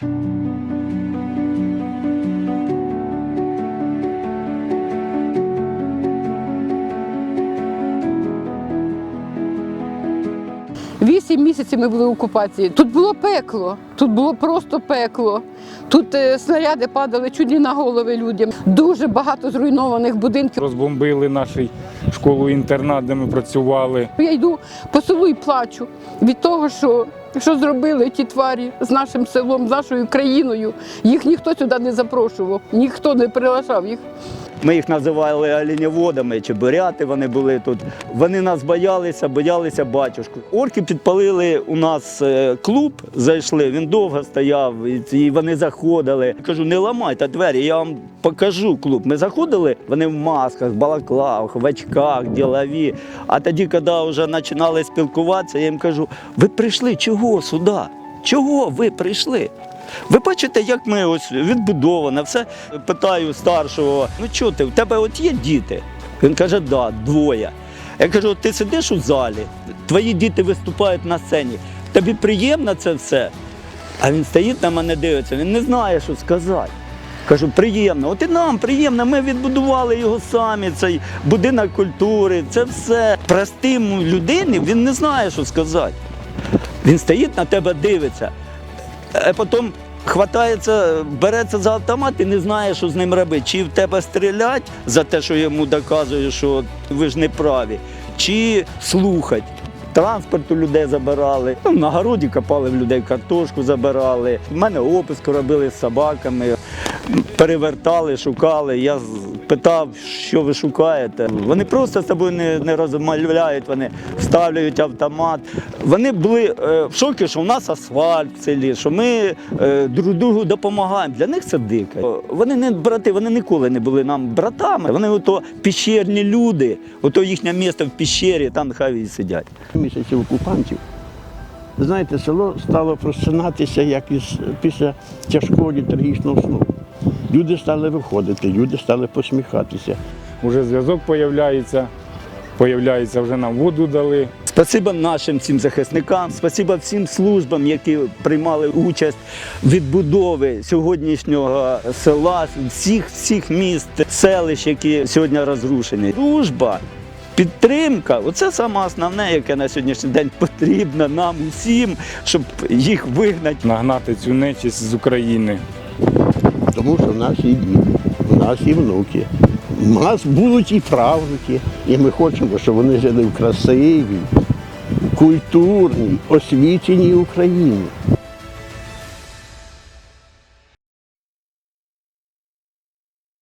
Thank you. Вісім місяців ми були в окупації. Тут було пекло, тут було просто пекло. Тут е, снаряди падали чуть не на голови людям. Дуже багато зруйнованих будинків. Розбомбили нашу школу-інтернат, де ми працювали. Я йду по селу і плачу від того, що, що зробили ті тварі з нашим селом, з нашою країною. Їх ніхто сюди не запрошував, ніхто не приглашав їх. Ми їх називали оленєводами чи буряти вони були тут. Вони нас боялися, боялися батюшку. Орки підпалили у нас е, клуб, зайшли, він довго стояв, і- вони заходили. Кажу, не ламайте двері, я вам покажу клуб. Ми заходили, вони в масках, балаклавах, в очках, ділові. А тоді, коли вже починали спілкуватися, я їм кажу, ви прийшли чого сюди? Чого ви прийшли? Ви бачите, як ми ось відбудовано, все питаю старшого, ну чого ти, в тебе от є діти? Він каже, да, двоє. Я кажу, ти сидиш у залі, твої діти виступають на сцені. Тобі приємно це все? А він стоїть на мене дивиться, він не знає, що сказати. Кажу, приємно. От і нам приємно. Ми відбудували його самі, цей будинок культури, це все. Простим людині він не знає, що сказати. Він стоїть на тебе, дивиться, а потім хватається, береться за автомат і не знає, що з ним робити. Чи в тебе стрілять за те, що йому доказує, що ви ж не праві, чи слухать. Транспорт у людей забирали, на городі копали в людей картошку, забирали. В мене описку робили з собаками, перевертали, шукали. Я питав, що ви шукаєте. Вони просто з тобою не, не розмовляють, вони ставлять автомат. Вони були е, в шокі, що у нас асфальт в селі, що ми е, друг другу допомагаємо. Для них це дико. Вони не брати, вони ніколи не були нам братами. Вони ото піщерні люди, ото їхнє місце в піщері, там нехай і сидять. місяців окупантів. Знаєте, село стало просинатися як із після тяжкого літургічного сну. Люди стали виходити, люди стали посміхатися. Уже зв'язок появляється, появляється, вже нам воду дали. Спасибо нашим всім захисникам, спасибо всім службам, які приймали участь в відбудові сьогоднішнього села, всіх всіх міст, селищ, які сьогодні розрушені. Дружба. Підтримка оце саме основне, яке на сьогоднішній день потрібно нам усім, щоб їх вигнати. Нагнати цю нечисть з України. Тому що в нас є діти, в нас є внуки, У нас будуть і правнуки. І ми хочемо, щоб вони жили в красивій, культурній, освіченій Україні.